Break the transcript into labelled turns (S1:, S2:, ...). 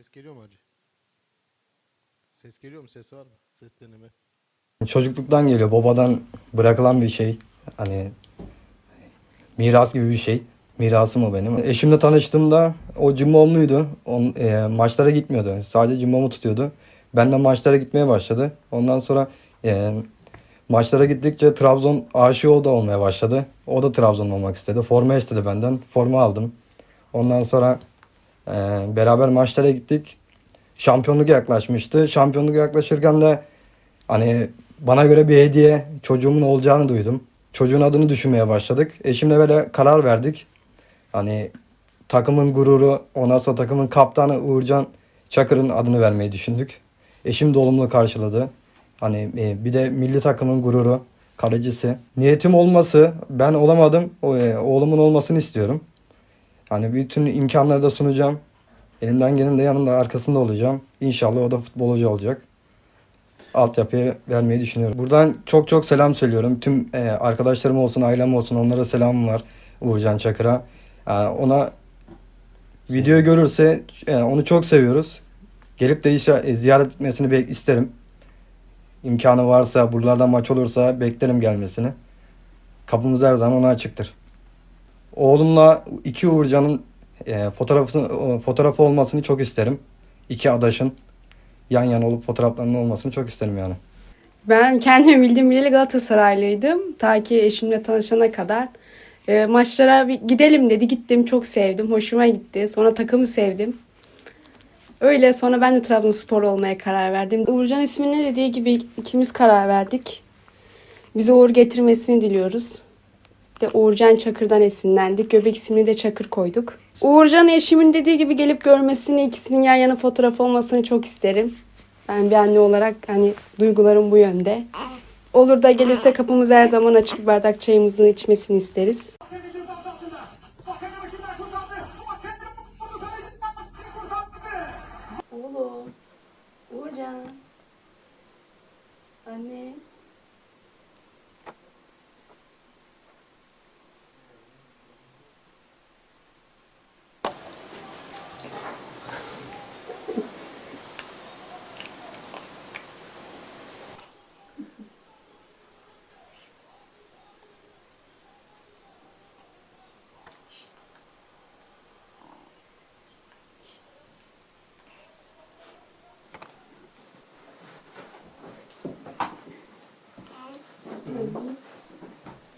S1: Ses geliyor mu hacı? Ses geliyor mu? Ses var mı? Ses deneme.
S2: Çocukluktan geliyor. Babadan bırakılan bir şey. Hani miras gibi bir şey. Mirasım o benim. Eşimle tanıştığımda o cimbomluydu. On, e, maçlara gitmiyordu. Sadece cimbomu tutuyordu. Ben de maçlara gitmeye başladı. Ondan sonra e, maçlara gittikçe Trabzon aşığı o da olmaya başladı. O da Trabzon olmak istedi. Forma istedi benden. Forma aldım. Ondan sonra e, beraber maçlara gittik. Şampiyonluk yaklaşmıştı. Şampiyonluk yaklaşırken de Hani bana göre bir hediye çocuğumun olacağını duydum. Çocuğun adını düşünmeye başladık. Eşimle böyle karar verdik. Hani takımın gururu, ondan sonra takımın kaptanı Uğurcan Çakır'ın adını vermeyi düşündük. Eşim de olumlu karşıladı. Hani e, bir de milli takımın gururu, kalecisi. Niyetim olması, ben olamadım. E, oğlumun olmasını istiyorum. Hani bütün imkanları da sunacağım. Elimden gelen de yanında arkasında olacağım. İnşallah o da futbolcu olacak altyapıya vermeyi düşünüyorum. Buradan çok çok selam söylüyorum. Tüm e, arkadaşlarım olsun, ailem olsun onlara selamım var Uğurcan Çakır'a. E, ona video görürse e, onu çok seviyoruz. Gelip de işe, e, ziyaret etmesini bek- isterim. İmkanı varsa, buralardan maç olursa beklerim gelmesini. Kapımız her zaman ona açıktır. Oğlumla iki Uğurcan'ın e, fotoğrafı, fotoğrafı olmasını çok isterim. İki adaşın yan yana olup fotoğraflarının olmasını çok isterim yani.
S3: Ben kendimi bildiğim bileli Galatasaraylıydım. Ta ki eşimle tanışana kadar. E, maçlara bir gidelim dedi. Gittim çok sevdim. Hoşuma gitti. Sonra takımı sevdim. Öyle sonra ben de Trabzonspor olmaya karar verdim. Uğurcan ismini dediği gibi ikimiz karar verdik. Bize uğur getirmesini diliyoruz. De Uğurcan Çakır'dan esinlendik. Göbek ismini de Çakır koyduk. Uğurcan eşimin dediği gibi gelip görmesini, ikisinin yan yana fotoğraf olmasını çok isterim. Ben bir anne olarak hani duygularım bu yönde. Olur da gelirse kapımız her zaman açık bardak çayımızın içmesini isteriz. Oğlum. Uğurcan. Anne. Uhum.